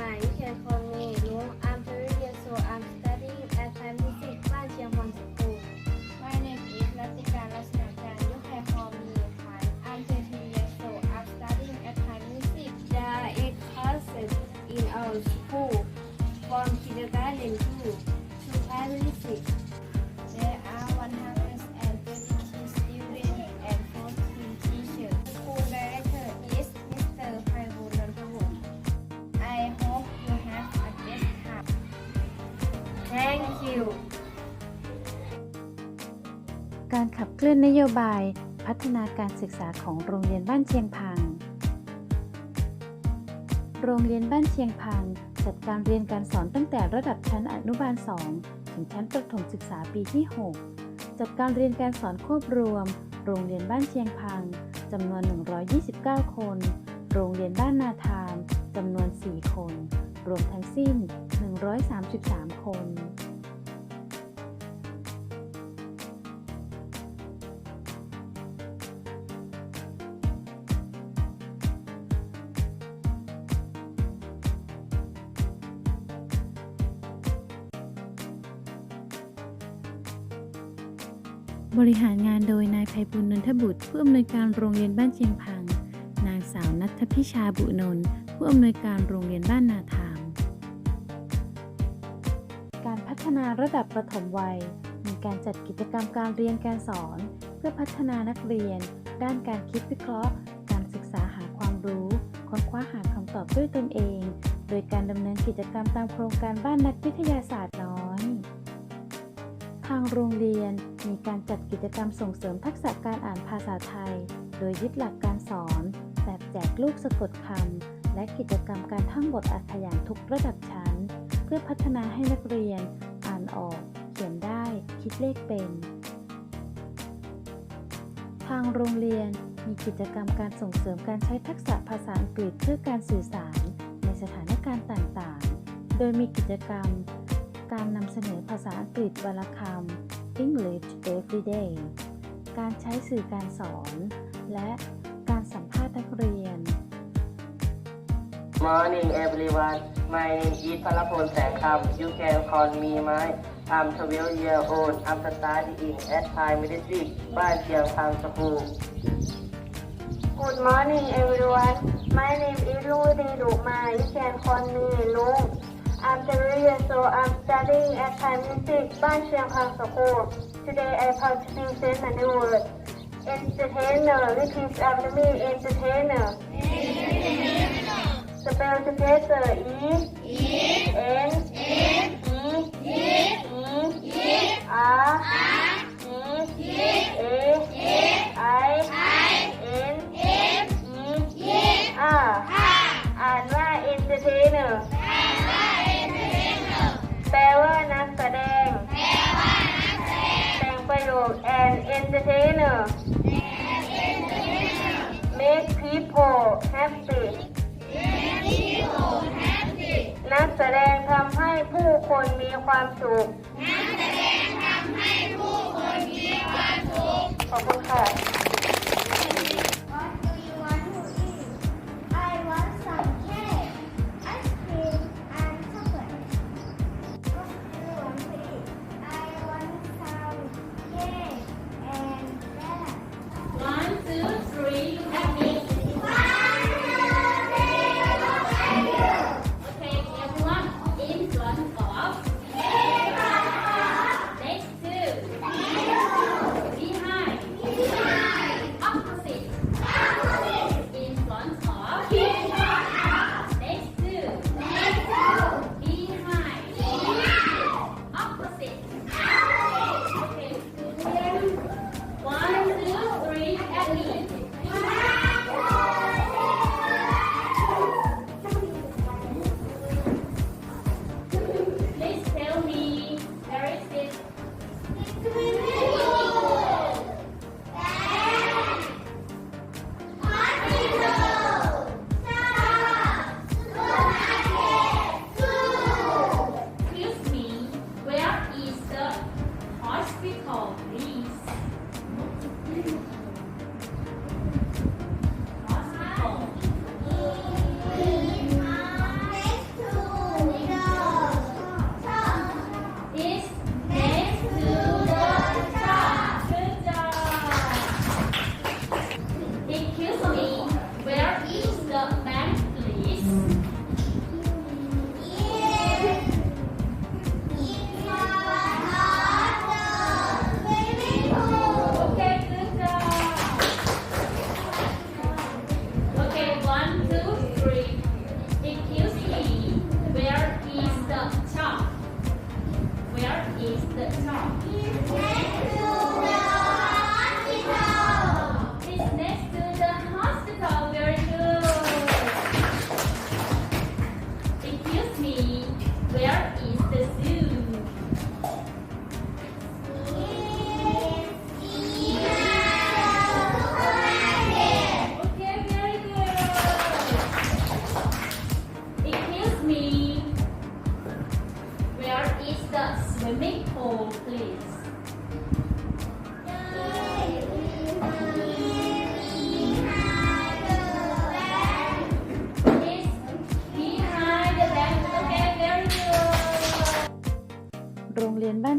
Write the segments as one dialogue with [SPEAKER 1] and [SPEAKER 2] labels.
[SPEAKER 1] my. I'm years old. I'm studying at primary School. My name is Natika Rasnakan. You can call me I'm years old. I'm studying at primary. There are eight in our school, from kindergarten to, to primary. You.
[SPEAKER 2] การขับเคลื่อนนโยบาย พัฒนาการศึกษาของโรงเรียนบ้านเชียงพัง โรงเรียนบ้านเชียงพัง จัดการเรียนการสอนตั้งแต่ระดับชั้นอนุบาล 2 ถึงชั้นประถมศึกษาปีที่ 6 จัดการเรียนการสอนควบรวม โรงเรียนบ้านเชียงพังจำนวน 129 คน โรงเรียนบ้านนาทานจำนวน 4 คน รวมทั้งสิ้น 133 คน บริหารงานโดยนายไพบุญนนทบุตร ผู้อำนวยการโรงเรียนบ้านเชียงพัง นางสาวนัทพิชาบุนนท์ผู้อำนวยการโรงเรียนบ้านนาทาม การพัฒนาระดับประถมวัย มีการจัดกิจกรรมการเรียนการสอน เพื่อพัฒนานักเรียน ด้านการคิดวิเคราะห์ การศึกษาหาความรู้ ค้นคว้าหาคำตอบด้วยตนเอง โดยการดำเนินกิจกรรมตามโครงการบ้านนักวิทยาศาสตร์น้อย ทางโรงเรียนมีการจัดกิจกรรมส่งเสริมทักษะการอ่านภาษาไทย โดยยึดหลักการสอน แบบแจกลูกสะกดคำ และกิจกรรมการท่องบทอักขยานทุกระดับชั้น เพื่อพัฒนาให้นักเรียน อ่านออก เขียนได้ คิดเลขเป็น ทางโรงเรียนมีกิจกรรมการส่งเสริมการใช้ทักษะภาษาอังกฤษเพื่อการสื่อสาร ในสถานการณ์ต่างๆ โดยมีกิจกรรม การนำเสนอภาษาอังกฤษวลคำ English Every Day การใช้สื่อการสอน และการสัมภาษณ์นักเรียน
[SPEAKER 3] Morning everyone. My name is Palapon Sangkam. You can call me Mai. I'm 12 years old. I'm studying at primary six, Ban Chiang Phang School.
[SPEAKER 1] Good morning, everyone. My name is Rudy Dukma. You can call me Lung. I'm 10 years old. I'm studying at Thai Music Ban Chiang Kang School. Today I participate a new word entertainer, which is after me entertainer. Entertainer. Spell together E, E, N, ประโยค an entertainer make people happy นักแสดงทำให้ผู้คนมีความสุขขอบคุณค่ะ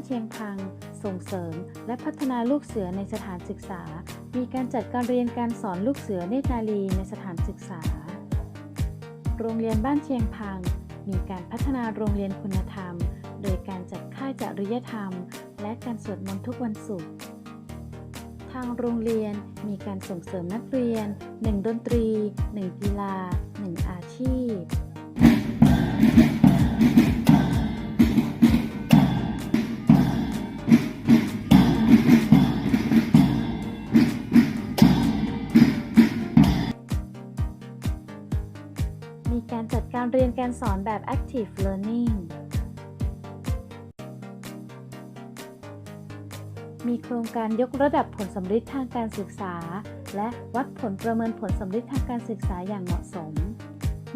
[SPEAKER 4] เชี
[SPEAKER 2] ยงพัง ส่งเสริม และพัฒนาลูกเสือในสถานศึกษา มีการจัดการเรียนการสอนลูกเสือเนตรนารีในสถานศึกษา โรงเรียนบ้านเชียงพัง มีการพัฒนาโรงเรียนคุณธรรม โดยการจัดค่ายจริยธรรม และการสวดมนต์ทุกวันศุกร์ทางโรงเรียนมีการส่งเสริมนักเรียน 1 ดนตรี 1 กีฬา 1 อาชีพ เรียนการสอนแบบ active learning มีโครงการยกระดับผลสำฤทธิ์ทางการศึกษา และวัดผลประเมินผลสำฤทธิ์ทางการศึกษาอย่างเหมาะสม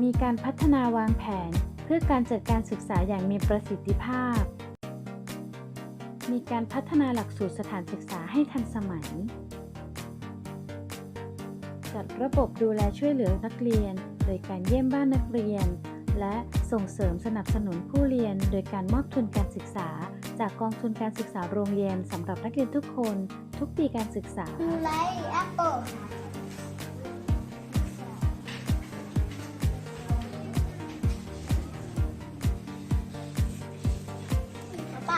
[SPEAKER 2] มีการพัฒนาวางแผน เพื่อการจัดการศึกษาอย่างมีประสิทธิภาพ มีการพัฒนาหลักสูตรสถานศึกษาให้ทันสมัย จัดระบบดูแลช่วยเหลือนักเรียน โดยการเยี่ยมบ้านนักเรียน และส่งเสริมสนับสนุนผู้เรียน โดยการมอบทุนการศึกษา จากกองทุนการศึกษาโรงเรียนสำหรับนักเรียนทุกคน ทุกปีการศึกษา
[SPEAKER 5] You like apple ไป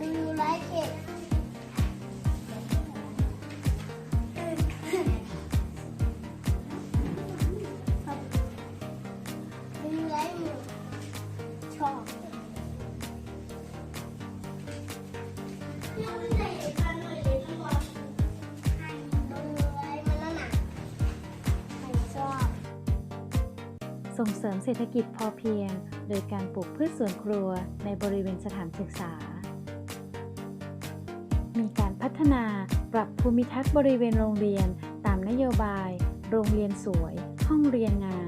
[SPEAKER 5] Do you like
[SPEAKER 2] ส่งเสริมเศรษฐกิจพอเพียง โดยการปลูกพืชสวนครัวในบริเวณสถานศึกษา มีการพัฒนาปรับภูมิทัศน์บริเวณโรงเรียน ตามนโยบาย โรงเรียนสวย ห้องเรียนงาม